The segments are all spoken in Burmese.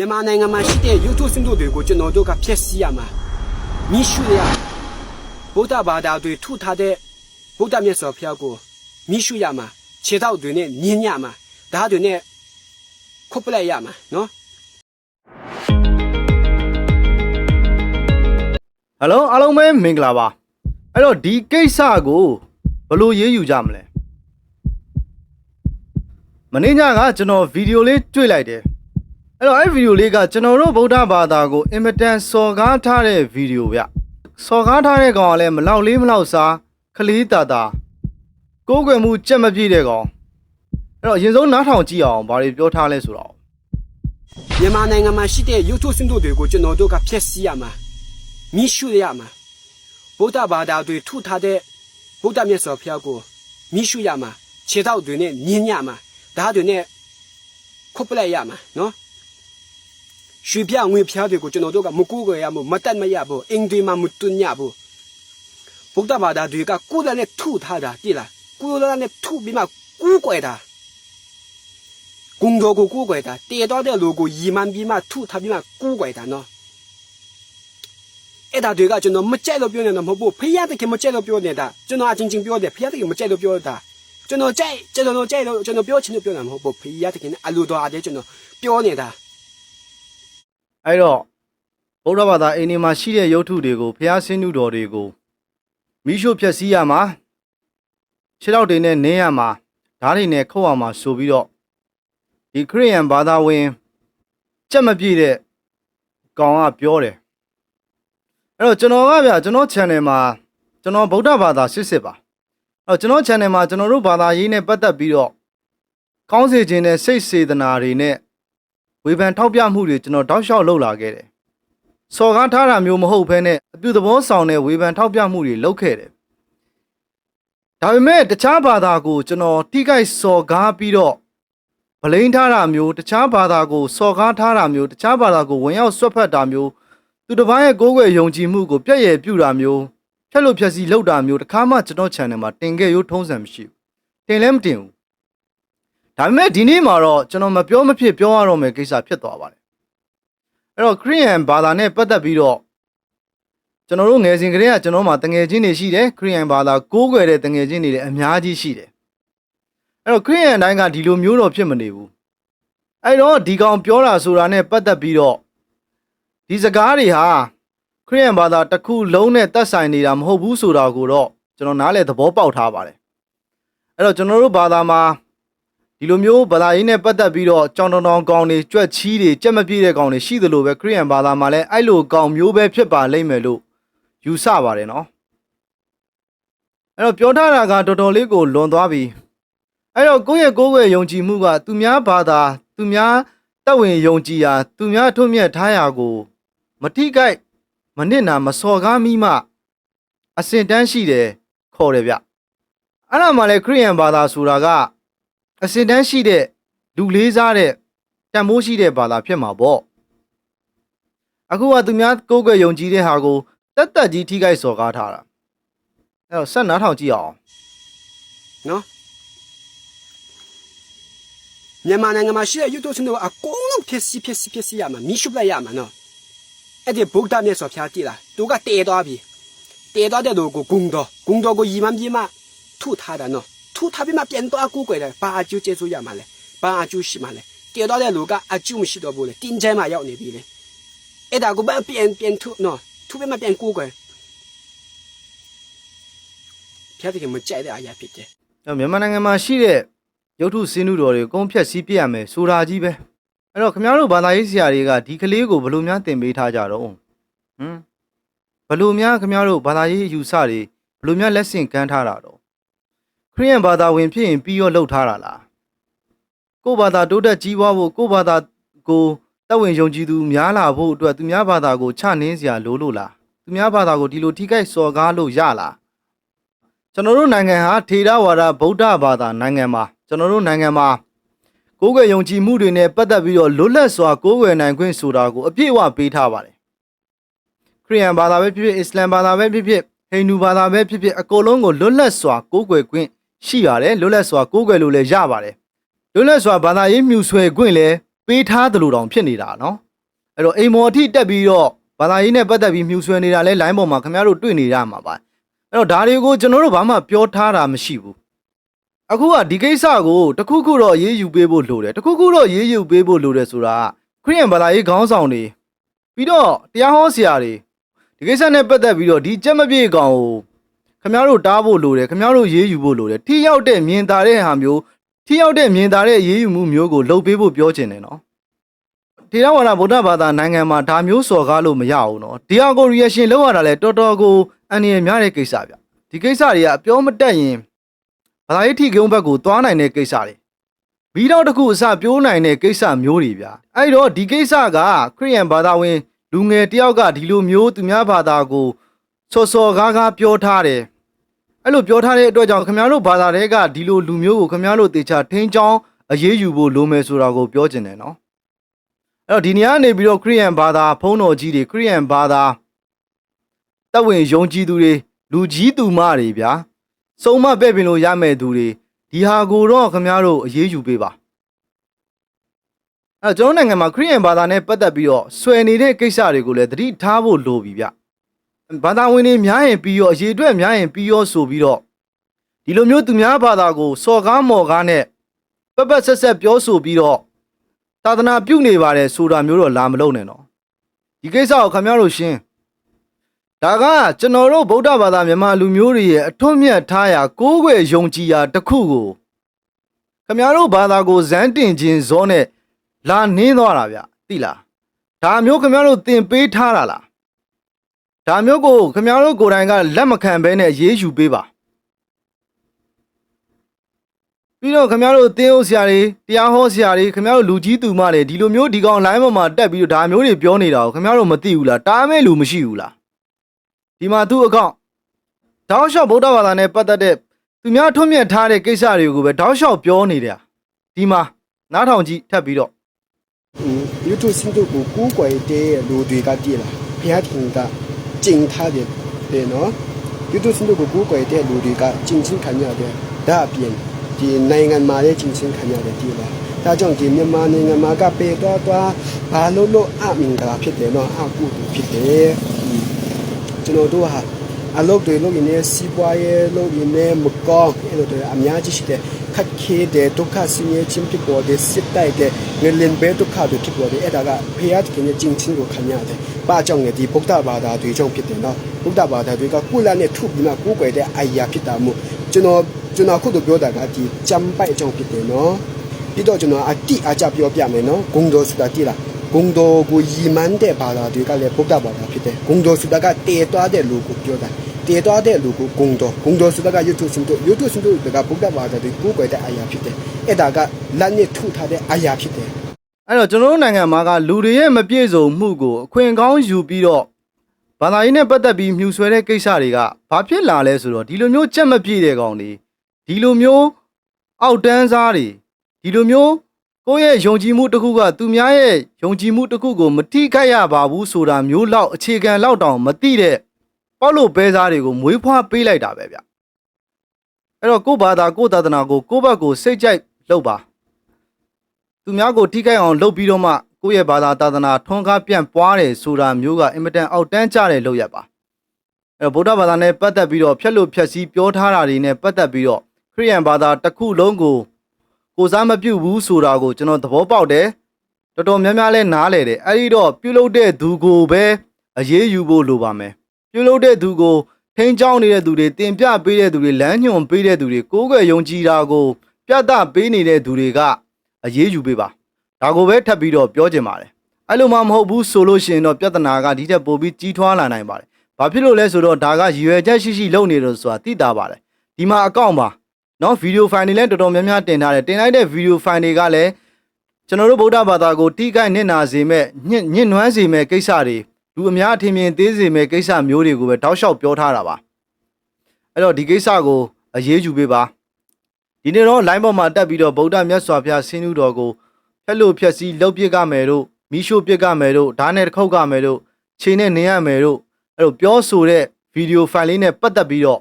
မြန်မာနိုင်ငံမှာရှိတဲ့ရုပ်ထုစင်တို့တွေကိုကျွန်တော်တို့ကဖျက်ဆီးရမှာမိရှုရဗုဒ္ဓဘာသာတွေထုထားတဲ့ဗုဒ္ဓမြတ်စွာဘုရားကိုမိရှုရမှာခြေထောက်တွေနဲ့မြင်းညမှာဓာတ်တွေနဲ့ခုတ်ပလိုက်ရမှာနော်ဟယ်လိုအားလုံးပဲမင်္ဂလာပါအဲ့တော့ဒီကိစ္စကိုဘယ်လိုရေးယူကြမလဲမင်းညကကျွန်တော်ဗီဒီယိုလေးတွေ့လိုက်တယ် အဲ့တော့အဲ့ဗီဒီယိုလေးကကျွန်တော်တို့ဗုဒ္ဓဘာသာကိုအင်မတန်စော်ကားထားတဲ့ဗီဒီယိုဗျစော်ကားထားတဲ့ကောင်ကလည်းမလောက်လေးမလောက်စားခလေးတာတာကိုးကွယ်မှုကြက်မပြည့်တဲ့ကောင်အဲ့တော့အရင်ဆုံးနားထောင်ကြည့်အောင်ဘာတွေပြောထားလဲဆိုတော့မြန်မာနိုင်ငံမှာရှိတဲ့ရုပ်ထုစင်တို့တွေကိုကျွန်တော်တို့ကဖျက်ဆီးရမှာမိရှုရမှာဗုဒ္ဓဘာသာတွေထုထားတဲ့ဗုဒ္ဓမြတ်စွာဘုရားကိုမိရှုရမှာခြေထောက်တွေနဲ့မြင်းညမှာဓာတ်တွေနဲ့ခုတ်ပလိုက်ရမှာနော် ရွှေပြငွေပြားတွေကိုကျွန်တော်တို့ကမကူကြရဘူးမတတ်မရဘူးအင်ဒီမှာမတွညဘူးဗုဒ္ဓဘာသာတွေကကိုယ်လည်းနဲ့ထုထားတာတိလားကိုယ်လည်းနဲ့ထုပြီးမှကူးကွယ်တာ工作ကိုကိုးကွယ်တာတည်တော့တဲ့လူကိုရီမှန်ပြီးမှထုထားပြီးမှကိုးကွယ်တာနော်အဲ့ဒါတွေကကျွန်တော်မကြိုက်လို့ပြောနေတာမဟုတ်ဘူးဖယားတခင်မကြိုက်လို့ပြောနေတာကျွန်တော်အချင်းချင်းပြောတယ်ဖယားတခင်မကြိုက်လို့ပြောတာကျွန်တော်ကြိုက်ကျွန်တော်ကြိုက်လို့ကျွန်တော်ပြောချင်လို့ပြောတာမဟုတ်ဘူးဖယားတခင်အလိုတော်အားတဲ့ကျွန်တော်ပြောနေတာ အဲ့တော့ဗုဒ္ဓဘာသာအိမ်ဒီမှာရှိတဲ့ရုပ်ထုတွေကိုဘုရားဆင်းတုတော်တွေကိုမိရှုဖြက်စီးရမှာခြေထောက်တွေနဲ့နင်းရမှာဓာတ်တွေနဲ့ခုတ်ရမှာဆိုပြီးတော့ဒီခရိယန်ဘာသာဝင်ကြက်မပြည့်တဲ့ကောင်ကပြောတယ်အဲ့တော့ကျွန်တော်ကဗျာကျွန်တော် channel မှာကျွန်တော်ဗုဒ္ဓဘာသာစစ်စစ်ပါအဲ့တော့ကျွန်တော် channel မှာကျွန်တော်တို့ဘာသာရေးနဲ့ပတ်သက်ပြီးတော့ကောင်းစေခြင်းနဲ့စိတ်စေတနာတွေနဲ့ ဝေဖန်ထောက်ပြမှုတွေကျွန်တော်တောက်လျှောက်လုပ်လာခဲ့တယ်။စော်ကားထားတာမျိုးမဟုတ်ဘဲနဲ့အပြုသဘောဆောင်တဲ့ဝေဖန်ထောက်ပြမှုတွေလုပ်ခဲ့တယ်။ဒါပေမဲ့တခြားဘာသာကိုကျွန်တော်တိကိုက်စော်ကားပြီးတော့ဗလိန်ထားတာမျိုးတခြားဘာသာကိုစော်ကားထားတာမျိုးတခြားဘာသာကိုဝင်ရောက်ဆွတ်ဖက်တာမျိုးသူတစ်ပိုင်းရဲ့ကိုးကွယ်ယုံကြည်မှုကိုပြည့်ရည်ပြုတာမျိုးဖြက်လို့ဖြက်စီလုပ်တာမျိုးတခါမှကျွန်တော် channel မှာတင်ခဲ့ရိုးထုံးစံမရှိဘူး။တင်လည်းမတင်ဘူး။ ဒါပေမဲ့ဒီနေ့မှာတော့ကျွန်တော်မပြောမဖြစ်ပြောရတော့မယ့်ကိစ္စဖြစ်သွားပါတယ်အဲ့တော့ခရိယန်ဘာသာနဲ့ပတ်သက်ပြီးတော့ကျွန်တော်တို့ငယ်စဉ်ကတည်းကကျွန်တော်မှာတငယ်ချင်းတွေရှိတယ်ခရိယန်ဘာသာကိုးကွယ်တဲ့တငယ်ချင်းတွေလည်းအများကြီးရှိတယ်အဲ့တော့ခရိယန်အတိုင်းကဒီလိုမျိုးတော့ဖြစ်မနေဘူးအဲ့တော့ဒီကောင်ပြောတာဆိုတာနဲ့ပတ်သက်ပြီးတော့ဒီစကားတွေဟာခရိယန်ဘာသာတစ်ခုလုံးနဲ့သက်ဆိုင်နေတာမဟုတ်ဘူးဆိုတာကိုတော့ကျွန်တော်နားလည်သဘောပေါက်ထားပါတယ်အဲ့တော့ကျွန်တော်တို့ဘာသာမှာ ဒီလိုမျိုးဘာသာရေးနဲ့ပတ်သက်ပြီးတော့ကြောင်တောင်တောင်ကောင်တွေကြွက်ချီးတွေကြက်မပြည့်တဲ့ကောင်တွေရှိသလိုပဲခရိယန်ဘာသာမှာလည်းအဲ့လိုကောင်မျိုးပဲဖြစ်ပါလိမ့်မယ်လို့ယူဆပါတယ်နော်အဲ့တော့ပြောထားတာကတော်တော်လေးကိုလွန်သွားပြီအဲ့တော့ကိုယ့်ရဲ့ကိုယ်ရဲ့ယုံကြည်မှုကသူများဘာသာသူများတက်ဝင်ယုံကြည်ရာသူများထွတ်မြတ်ထားရာကိုမတိကိုက်မနစ်နာမစော်ကားမိမှအစင်တန်းရှိတယ်ခေါ်တယ်ဗျအဲ့ဒါမှလည်းခရိယန်ဘာသာဆိုတာက အစင်တန်းရှိတဲ့လူလေးစားတဲ့တန်မိုးရှိတဲ့ဘာသာဖြစ်မှာပေါ့အခုကသူများကိုယ်ကွယ်ယုံကြည်တဲ့ဟာကိုတက်တက်ကြီးထိခိုက်စော်ကားထားတာအဲ့တော့ဆက်နားထောင်ကြည့်အောင်နော်မြန်မာနိုင်ငံမှာရှိတဲ့ရုပ်ထုစင်တို့အကုန်လုံးဖျက်ဆီးဖျက်ဆီးဖျက်ဆီးရမှာမိရှုလိုက်ရမှာနော်အဲ့ဒီဗုဒ္ဓမြတ်စွာဘုရားတိလားသူကတည်သွားပြီတည်သွားတဲ့လူကိုဂုံတော်ဂုံတော်ကိုရီမှန်ပြီးမှထုထားတာနော် ထုထားပြီးမှပြန်တော့ကူကွယ်တယ်ဘာအကျိုးကျေးဇူးရမှာလဲဘာအကျိုးရှိမှာလဲတည်သွားတဲ့လူကအကျိုးမရှိတော့ဘူးလေတင်းကျဲမှရောက်နေပြီလေအဲ့ဒါကိုဘာပြန်ပြန်ထုနော်ထုပြီးမှပြန်ကူကွယ်ဖျားတယ်မကြိုက်တဲ့အရာဖြစ်တယ်အဲ့တော့မြန်မာနိုင်ငံမှာရှိတဲ့ရုပ်ထုစင်းနုတော်တွေအကုန်ဖြတ်စည်းပြရမယ်ဆိုတာကြီးပဲအဲ့တော့ခင်ဗျားတို့ဘာသာရေးဆရာတွေကဒီကလေးကိုဘယ်လိုများသင်ပေးထားကြတော့ဟမ်ဘယ်လိုများခင်ဗျားတို့ဘာသာရေးအယူဆတွေဘယ်လိုများလက်ဆင့်ကမ်းထားတာတော့ ခရိယန်ဘာသာဝင်ဖြစ်ရင်ပြီးရောလှုပ်ထားတာလားကိုယ့်ဘာသာတိုးတက်ကြီးပွားဖို့ကိုယ့်ဘာသာကိုတက်ဝင်ယုံကြည်သူများလာဖို့အတွက်သူများဘာသာကိုချနှင်းစရာလိုလို့လားသူများဘာသာကိုဒီလိုထိခိုက်စော်ကားလို့ရလားကျွန်တော်တို့နိုင်ငံဟာထေရဝါဒဗုဒ္ဓဘာသာနိုင်ငံမှာကျွန်တော်တို့နိုင်ငံမှာကိုယ်ွယ်ယုံကြည်မှုတွေနဲ့ပတ်သက်ပြီးတော့လွတ်လပ်စွာကိုယ်ွယ်နိုင်ခွင့်ဆိုတာကိုအပြည့်အဝပေးထားပါတယ်ခရိယန်ဘာသာပဲဖြစ်ဖြစ်အစ္စလမ်ဘာသာပဲဖြစ်ဖြစ်ဟိန္ဒူဘာသာပဲဖြစ်ဖြစ်အကုန်လုံးကိုလွတ်လပ်စွာကိုယ်ွယ်ခွင့် ရှိရတယ်လွတ်လပ်စွာကိုယ်ွယ်လို့လည်းရပါတယ်လွတ်လပ်စွာဘာသာရေးမြူဆွဲခွင့်လည်းပေးထားသလိုတောင်ဖြစ်နေတာနော်အဲ့တော့အိမ်မော်အထိတက်ပြီးတော့ဘာသာရေးနဲ့ပတ်သက်ပြီးမြူဆွဲနေတာလဲ line ပေါ်မှာခင်ဗျားတို့တွေ့နေရမှာပါအဲ့တော့ဒါတွေကိုကျွန်တော်တို့ဘာမှပြောထားတာမရှိဘူးအခုကဒီကိစ္စကိုတခုခုတော့ရေးယူပေးဖို့လိုတယ်တခုခုတော့ရေးယူပေးဖို့လိုတယ်ဆိုတာကခရိယန်ဘာသာရေးခေါင်းဆောင်တွေပြီးတော့တရားဟောဆရာတွေဒီကိစ္စနဲ့ပတ်သက်ပြီးတော့ဒီကြက်မပြေကောင်ကို ခမ ्या တို့တားဖို့လိုတယ်ခမ ्या တို့ရေးယူဖို့လိုတယ်ထိရောက်တဲ့မြင်သာတဲ့ဟာမျိုးထိရောက်တဲ့မြင်သာတဲ့ရေးယူမှုမျိုးကိုလှုပ်ပေးဖို့ပြောချင်တယ်နော်တေရဝါဒဗုဒ္ဓဘာသာနိုင်ငံမှာဒါမျိုးစော်ကားလို့မရဘူးနော်ဒီဟာကို reaction လုပ်ရတာလဲတော်တော်ကိုအန္တရာယ်များတဲ့ကိစ္စဗျဒီကိစ္စတွေကပြောမတတ်ရင်ဘာသာရေးထိကုံဘက်ကိုသွားနိုင်တဲ့ကိစ္စတွေမိတော့တစ်ခုအစပြိုးနိုင်တဲ့ကိစ္စမျိုးတွေဗျအဲ့တော့ဒီကိစ္စကခရိယန်ဘာသာဝင် လူငယ်တယောက်ကဒီလိုမျိုးသူများဘာသာကို စော်စော်ကားကားပြောထားတယ်အဲ့လိုပြောထားတဲ့အတွက်ကြောင့်ခင်ဗျားတို့ဘာသာတွေကဒီလိုလူမျိုးကိုခင်ဗျားတို့တေချာထင်းချောင်းအရေးယူဖို့လိုမယ်ဆိုတာကိုပြောချင်တယ်နော်အဲ့တော့ဒီနေရာကနေပြီးတော့ခရိယန်ဘာသာဖုံးတော်ကြီးတွေခရိယန်ဘာသာတပ်ဝင်ယုံကြည်သူတွေလူကြီးသူမတွေဗျာစုံမပဲ့ပင်လို့ရမဲ့သူတွေဒီဟာကိုတော့ခင်ဗျားတို့အရေးယူပေးပါအဲ့တော့ကျွန်တော်နိုင်ငံမှာခရိယန်ဘာသာနဲ့ပတ်သက်ပြီးတော့ဆွယ်နေတဲ့ကိစ္စတွေကိုလည်းသတိထားဖို့လိုပြီဗျ ဘာသာဝင်တွေများရင်ပြီးရောအရေးအတွက်များရင်ပြီးရောဆိုပြီးတော့ဒီလိုမျိုးသူများဘာသာကိုစော်ကားမော်ကားနဲ့ပက်ပက်ဆက်ဆက်ပြောဆိုပြီးတော့သာသနာပြုနေပါတယ်ဆိုတာမျိုးတော့လာမလုံးနဲ့နော်ဒီကိစ္စကိုခင်ဗျားတို့ရှင်းဒါကကျွန်တော်တို့ဗုဒ္ဓဘာသာမြန်မာလူမျိုးတွေရဲ့အထွတ်မြတ်ထားရာကိုးကွယ်ယုံကြည်ရာတစ်ခုကိုခင်ဗျားတို့ဘာသာကိုဇန်းတင်ခြင်းဇောနဲ့လာနင်းသွားတာဗျသိလားဒါမျိုးခင်ဗျားတို့သင်ပေးထားတာလား ဒါမျိုးကိုခင်ဗျားတို့ကိုယ်တိုင်ကလက်မခံဘဲနဲ့ရေးယူပေးပါပြီးတော့ခင်ဗျားတို့သင်းဟုတ်ဆရာတွေတရားဟောဆရာတွေခင်ဗျားတို့လူကြီးသူမတွေဒီလိုမျိုးဒီကောင် line ပေါ်မှာတက်ပြီးတော့ဒါမျိုးတွေပြောနေတာကိုခင်ဗျားတို့မသိဘူးလားတားမဲ့လူမရှိဘူးလားဒီမှာသူ့အကောင့်တောက်လျှောက်ဗုဒ္ဓဘာသာနဲ့ပတ်သက်တဲ့သူများထွတ်မြတ်ထားတဲ့ကိစ္စတွေကိုပဲတောက်လျှောက်ပြောနေတယ်ဒီမှာနားထောင်ကြည့်ထပ်ပြီးတော့ YouTube 深度ကိုကူးကွယ်တဲ့လူတွေကတည်လာဘုရားထင်က ကျင့်ထားတဲ့တဲ့နော် YouTube 深度ကိုကူးကွယ်တဲ့လူတွေကကျင့်ချင်းခံရတယ်ဒါအပြင်ဒီနိုင်ငံမှာလည်းကျင့်ချင်းခံရတယ်တည်လာဒါကြောင့်ဒီမြန်မာနိုင်ငံမှာကပေတော့တော့ဘာလို့လို့အမင်္ဂလာဖြစ်တယ်နော်အကုသိုလ်ဖြစ်တယ်ကျွန်တော်တို့ဟာအလုပ်တွေလုပ်ရင်းနဲ့စီးပွားရေးလုပ်ရင်းနဲ့မကောင်းအဲ့လိုတွေအများကြီးရှိတယ် ခက်ခဲတယ်ဒုက္ခဆင်းရဲခြင်းဖြစ်ပေါ်တယ်စစ်တိုက်တယ်ငလင်ပဲဒုက္ခတွေဖြစ်ပေါ်တယ်အဲ့ဒါကဖရာသခင်ရဲ့ကျင့်ချင်းကိုခံရတယ်။ဘာကြောင့်လဲဒီဗုဒ္ဓဘာသာတွေကြောင့်ဖြစ်တယ်နော်။ဗုဒ္ဓဘာသာတွေကကုလနဲ့ထုပြီးမှကိုးကွယ်တဲ့အရာဖြစ်တာမို့ကျွန်တော်ကျွန်တော်ခုတို့ပြောတာကဒီကြံပိုက်ကြောင့်ဖြစ်တယ်နော်။ပြီးတော့ကျွန်တော်အတိအကျပြောပြမယ်နော်။ဂုံတော်ဆိုတာတိလား။ဂုံတော်ကိုယီမန်းတဲ့ဘာသာတွေကလည်းဗုဒ္ဓဘာသာဖြစ်တယ်။ဂုံတော်ဆိုတာကတည်သွားတဲ့လူကိုပြောတာ။ တည်သွားတဲ့လူကိုဂုံတော်ဂုံတော်ဆိုတာကယုတ်ထုစင်တို့ယုတ်ထုစင်တို့ကဗုဒ္ဓဘာသာတွေကိုးကွယ်တဲ့အရာဖြစ်တယ်။အဲ့ဒါကလက်နဲ့ထုထားတဲ့အရာဖြစ်တယ်အဲ့တော့ကျွန်တော်တို့နိုင်ငံမှာကလူတွေရဲ့မပြည့်စုံမှုကိုအခွင့်ကောင်းယူပြီးတော့ဘာသာရေးနဲ့ပတ်သက်ပြီးမြူဆွဲတဲ့ကိစ္စတွေကဘာဖြစ်လာလဲဆိုတော့ဒီလိုမျိုးချက်မပြည့်တဲ့ကောင်တွေဒီလိုမျိုးအောက်တန်းစားတွေဒီလိုမျိုးကိုယ့်ရဲ့ယုံကြည်မှုတစ်ခုကသူများရဲ့ယုံကြည်မှုတစ်ခုကိုမထိခိုက်ရပါဘူးဆိုတာမျိုးလောက်အခြေခံလောက်တောင်မသိတဲ့ ပေါ့လို့ပဲစားတွေကိုမွေးဖွားပေးလိုက်တာပဲဗျအဲ့တော့ကိုယ့်ဘာသာကိုယ့်သာသနာကိုကိုယ့်ဘက်ကိုစိတ်ကြိုက်လုပ်ပါသူများကိုထိခိုက်အောင်လုပ်ပြီးတော့မှကိုယ့်ရဲ့ဘာသာသာသနာထွန်းကားပြန့်ပွားတယ်ဆိုတာမျိုးကအင်မတန်အောက်တန်းကျတဲ့လုပ်ရက်ပါအဲ့တော့ဗုဒ္ဓဘာသာနဲ့ပတ်သက်ပြီးတော့ဖြက်လို့ဖြက်စီးပြောထားတာတွေနဲ့ပတ်သက်ပြီးတော့ခရိယန်ဘာသာတစ်ခုလုံးကိုကိုစားမပြုတ်ဘူးဆိုတာကိုကျွန်တော်သဘောပေါက်တယ်တော်တော်များများလဲနားလေတယ်အဲ့ဒီတော့ပြုလုပ်တဲ့သူကိုပဲအရေးယူဖို့လိုပါမယ် ပြုလုပ်တဲ့သူကိုထိန်းချောင်းနေတဲ့သူတွေတင်ပြပေးတဲ့သူတွေလမ်းညွှန်ပေးတဲ့သူတွေကိုးကွယ်ယုံကြည်တာကိုပြသပေးနေတဲ့သူတွေကအေးအေးယူပေးပါဒါကိုပဲထပ်ပြီးတော့ပြောချင်ပါတယ်အဲ့လိုမှမဟုတ်ဘူးဆိုလို့ရှိရင်တော့ပြဿနာကဒီထက်ပိုပြီးကြီးထွားလာနိုင်ပါတယ်ဘာဖြစ်လို့လဲဆိုတော့ဒါကရည်ရွယ်ချက်ရှိရှိလုပ်နေလို့ဆိုတာသိတာပါတယ်ဒီမှာအကောင့်ပါနော်ဗီဒီယိုဖိုင်တွေလည်းတော်တော်များများတင်ထားတယ်တင်လိုက်တဲ့ဗီဒီယိုဖိုင်တွေကလည်းကျွန်တော်တို့ဗုဒ္ဓဘာသာကိုတိကိုက်နစ်နာစေမဲ့ညှဉ်းနွမ်းစေမဲ့ကိစ္စတွေ လူအများအထင်မြင်သေးစေမဲ့ကိစ္စမျိုးတွေကိုပဲတောက်လျှောက်ပြောထားတာပါအဲ့တော့ဒီကိစ္စကိုအရေးယူပေးပါ ဒီနေ့တော့ line ပေါ်မှာတက်ပြီးတော့ဗုဒ္ဓမြတ်စွာဘုရားဆင်းနူးတော်ကိုဖက်လို့ဖြက်စီးလှုပ်ပြစ်ကမယ်တို့မိရှို့ပြစ်ကမယ်တို့ဓာတ်နဲ့တစ်ခုတ်ကမယ်တို့ခြေနဲ့နင်းရမယ်တို့အဲ့လိုပြောဆိုတဲ့ဗီဒီယိုဖိုင်လေးနဲ့ပတ်သက်ပြီးတော့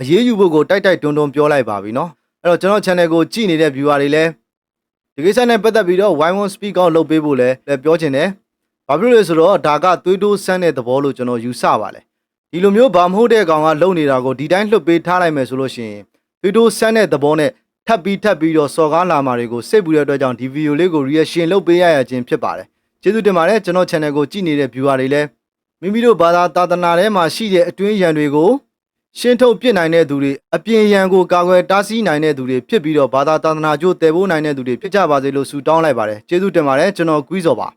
အရေးယူဖို့ကိုတိုက်တိုက်တွန်းတွန်းပြောလိုက်ပါပြီเนาะအဲ့တော့ကျွန်တော် channel ကိုကြည့်နေတဲ့ viewer တွေလည်းဒီကိစ္စနဲ့ပတ်သက်ပြီးတော့ why one speak out လုပ်ပေးဖို့လည်းလည်းပြောချင်တယ် ဘာဖြစ်လို့လဲဆိုတော့ဒါကသွေးတိုးဆန်းတဲ့သဘောလို့ကျွန်တော်ယူဆပါတယ်ဒီလိုမျိုးဘာမဟုတ်တဲ့ကောင်ကလုံနေတာကိုဒီတိုင်းလွတ်ပေးထားလိုက်မယ်ဆိုလို့ရှိရင်သွေးတိုးဆန်းတဲ့သဘောနဲ့ထပ်ပြီးထပ်ပြီးတော့စော်ကားလာမှာတွေကိုစိတ်ပူတဲ့အတွက်ကြောင့်ဒီဗီဒီယိုလေးကို reaction လုပ်ပေးရရခြင်းဖြစ်ပါတယ်ကျေးဇူးတင်ပါတယ်ကျွန်တော် channel ကိုကြည့်နေတဲ့ viewer တွေလည်းမိမိတို့ဘာသာသာသနာထဲမှာရှိတဲ့အတွင်းရန်တွေကိုရှင်းထုတ်ပြစ်နိုင်တဲ့သူတွေအပြင်ရန်ကိုကာကွယ်တားဆီးနိုင်တဲ့သူတွေဖြစ်ပြီးတော့ဘာသာသာသနာကျိုးတည်ဖို့နိုင်တဲ့သူတွေဖြစ်ကြပါစေလို့ဆုတောင်းလိုက်ပါတယ်ကျေးဇူးတင်ပါတယ်ကျွန်တော်ကွီးစော်ပါ